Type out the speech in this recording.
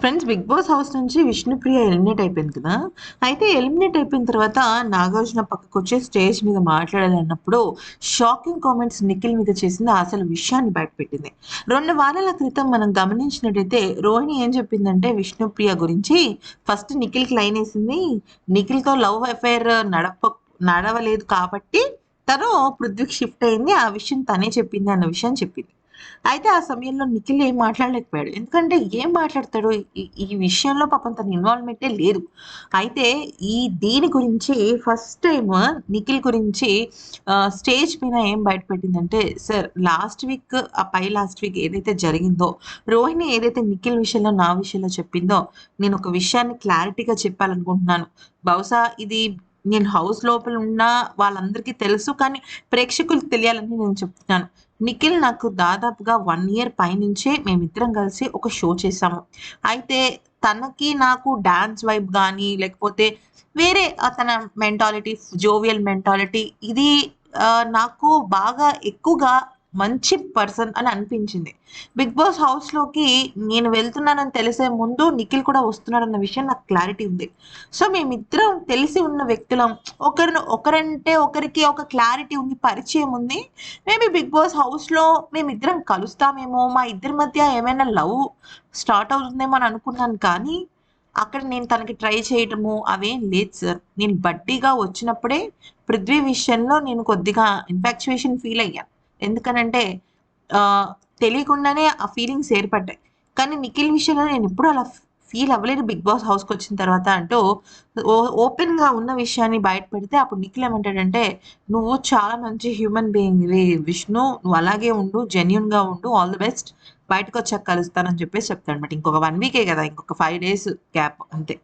Friends big boss house నుంచి Vishnupriya eliminate అయిపోయింది కదా. అయితే ఎలిమినేట్ అయిపోయిన తర్వాత నాగార్జున పక్కకు వచ్చి స్టేజ్ మీద మాట్లాడాలన్నప్పుడు షాకింగ్ కామెంట్స్ నిఖిల్ మీద చేసింది అసలు విషయాన్ని బయటపెట్టింది రెండు వారాల క్రితం మనం గమనించినట్టయితే రోహిణి ఏం చెప్పిందంటే విష్ణుప్రియ గురించి ఫస్ట్ నిఖిల్కి లైన్ వేసింది. నిఖిల్తో లవ్ అఫైర్ నడప నడవలేదు కాబట్టి తను పృథ్వీకి షిఫ్ట్ అయింది. ఆ విషయం తనే చెప్పింది అన్న విషయం చెప్పింది. అయితే ఆ సమయంలో నిఖిల్ ఏం మాట్లాడలేకపోయాడు. ఎందుకంటే ఏం మాట్లాడతాడు ఈ- విషయంలో పాపం తన ఇన్వాల్వ్మెంటే లేదు. అయితే ఈ దీని గురించి ఫస్ట్ టైం నిఖిల్ గురించి స్టేజ్ మీద ఏం బయటపెట్టిందంటే సార్ లాస్ట్ వీక్ ఆ పై లాస్ట్ వీక్ ఏదైతే జరిగిందో రోహిణి ఏదైతే నిఖిల్ విషయంలో నా విషయంలో చెప్పిందో నేను ఒక విషయాన్ని క్లారిటీగా చెప్పాలనుకుంటున్నాను. బహుశా ఇది నేను హౌస్ లోపల ఉన్న వాళ్ళందరికీ తెలుసు కానీ ప్రేక్షకులకు తెలియాలని నేను చెప్తున్నాను. నిఖిల్ నాకు దాదాపుగా వన్ ఇయర్ పైనుంచే మేమిద్దరం కలిసి ఒక షో చేసాము అయితే తనకి నాకు డాన్స్ వైబ్ కానీ లేకపోతే వేరే తన మెంటాలిటీ జోవియల్ మెంటాలిటీ ఇది నాకు బాగా ఎక్కువగా మంచి పర్సన్ అని అనిపించింది. బిగ్ బాస్ హౌస్లోకి నేను వెళ్తున్నానని తెలిసే ముందు నిఖిల్ కూడా వస్తున్నాడన్న విషయం నాకు క్లారిటీ ఉంది. సో మేమిద్దరం తెలిసి ఉన్న వ్యక్తులం. ఒకరిని ఒకరంటే ఒకరికి ఒక క్లారిటీ ఉంది పరిచయం ఉంది. మేబీ బిగ్ బాస్ హౌస్లో మేమిద్దరం కలుస్తామేమో మా ఇద్దరి మధ్య ఏమైనా లవ్ స్టార్ట్ అవుతుందేమో అని అనుకున్నాను కానీ అక్కడ నేను తనకి ట్రై చేయటము అవేం లేదు సార్. నేను బడ్డీగా వచ్చినప్పుడే పృథ్వీ విషయంలో నేను కొద్దిగా ఇన్ఫాక్చుయేషన్ ఫీల్ అయ్యాను ఎందుకనంటే తెలియకుండానే ఆ ఫీలింగ్స్ ఏర్పడ్డాయి. కానీ నిఖిల్ విషయంలో నేను ఎప్పుడూ అలా ఫీల్ అవ్వలేదు. బిగ్ బాస్ హౌస్కి వచ్చిన తర్వాత అంటూ ఓ- ఓపెన్గా ఉన్న విషయాన్ని బయట పెడితే అప్పుడు నిఖిల్ ఏమంటాడంటే నువ్వు చాలా మంచి హ్యూమన్ బీయింగ్ విష్ణు. నువ్వు అలాగే ఉండు జెన్యున్గా ఉండు. ఆల్ ది బెస్ట్ బయటకు వచ్చాక కలుస్తానని చెప్పేసి చెప్తాడు అనమాట ఇంకొక వన్ వీకే కదా ఇంకొక ఫైవ్ డేస్ గ్యాప్ అంతే.